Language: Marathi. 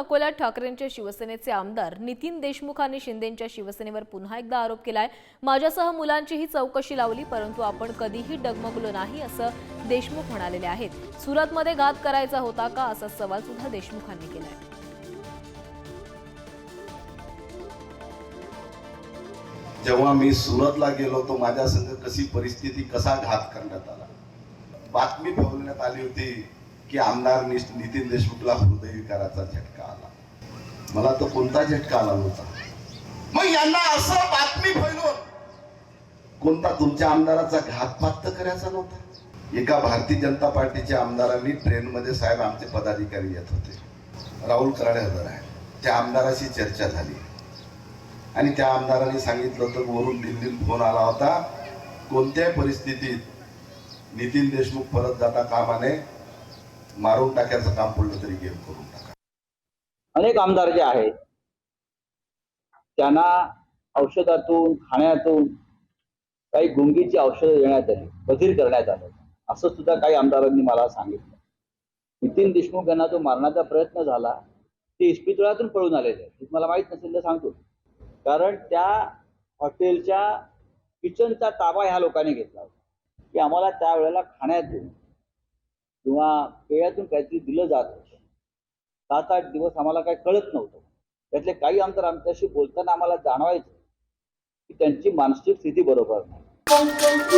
अकोल्यात ठाकरेंच्या शिवसेनेचे आमदार नितीन देशमुखांनी शिंदेंच्या शिवसेनेवर पुन्हा एकदा आरोप केलाय. माझ्यासह मुलांचीही चौकशी लावली परंतु आपण कधीही डगमगलो नाही असं देशमुख म्हणालेले आहेत. सुरतमध्ये घात करायचा होता का असा सवाल सुद्धा देशमुखांनी केलाय. जेव्हा मी सुरतला गेलो तो माझ्या संग कशी परिस्थिती कसा घात करण्यात आला? बातमी फैलवण्यात आली होती की आमदार नितीन देशमुखला हृदयविकाराचा झटका. मला तर कोणता झटका आला नव्हता. मग यांना असं बातमी फैलवून कोणता तुमच्या आमदाराचा घातपात तर करायचा नव्हता? एका भारतीय जनता पार्टीच्या आमदारांनी ट्रेनमध्ये साहेब आमचे पदाधिकारी येत होते. राहुल कराडे हजर आहे त्या आमदाराशी चर्चा झाली. आणि त्या आमदारांनी सांगितलं होतं वरून दिल्लीत फोन आला होता. कोणत्याही परिस्थितीत नितीन देशमुख परत जाता कामा नये. मारून टाकायचं काम पडलं तरी गेम करून टाका. अनेक आमदार जे आहेत त्यांना औषधातून खाण्यातून काही गुंगीची औषधं देण्यात आली बधीर करण्यात आलं. असं सुद्धा काही आमदारांनी मला सांगितलं. नितीन देशमुख यांना जो मारण्याचा प्रयत्न झाला ते इस्पितळातून पळून आलेले आहेत. मला माहीत नसेल तर सांगतो. कारण त्या हॉटेलच्या किचनचा ताबा ह्या लोकांनी घेतला होता. की आम्हाला त्यावेळेला खाण्यातून किंवा पेयातून काहीतरी दिलं जात होतं. सात आठ दिवस आम्हाला काही कळत नव्हतं. त्यातले काही आमदार आमच्याशी बोलताना आम्हाला जाणवायचं की त्यांची मानसिक स्थिती बरोबर नाही.